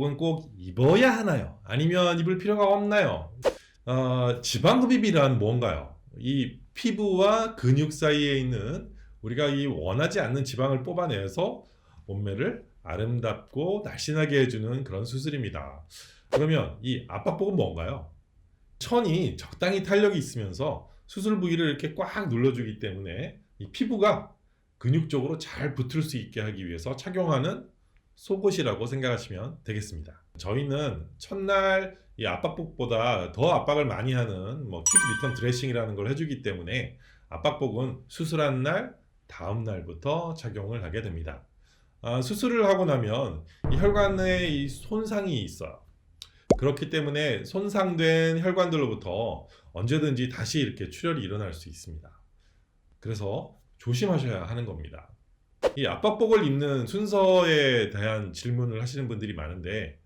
혹은 꼭 입어야 하나요? 아니면 입을 필요가 없나요? 어, 지방흡입이란 뭔가요? 이 피부와 근육 사이에 있는 우리가 이 원하지 않는 지방을 뽑아내서 몸매를 아름답고 날씬하게 해주는 그런 수술입니다. 그러면 이 압박복은 뭔가요? 천이 적당히 탄력이 있으면서 수술 부위를 이렇게 꽉 눌러주기 때문에 이 피부가 근육적으로 잘 붙을 수 있게 하기 위해서 착용하는 속옷이라고 생각하시면 되겠습니다. 저희는 첫날 이 압박복보다 더 압박을 많이 하는 뭐 킥 리턴 드레싱이라는 걸 해주기 때문에 압박복은 수술한 날 다음 날부터 착용을 하게 됩니다. 아, 수술을 하고 나면 이 혈관에 이 손상이 있어요. 그렇기 때문에 손상된 혈관들로부터 언제든지 다시 이렇게 출혈이 일어날 수 있습니다. 그래서 조심하셔야 하는 겁니다. 이 압박복을 입는 순서에 대한 질문을 하시는 분들이 많은데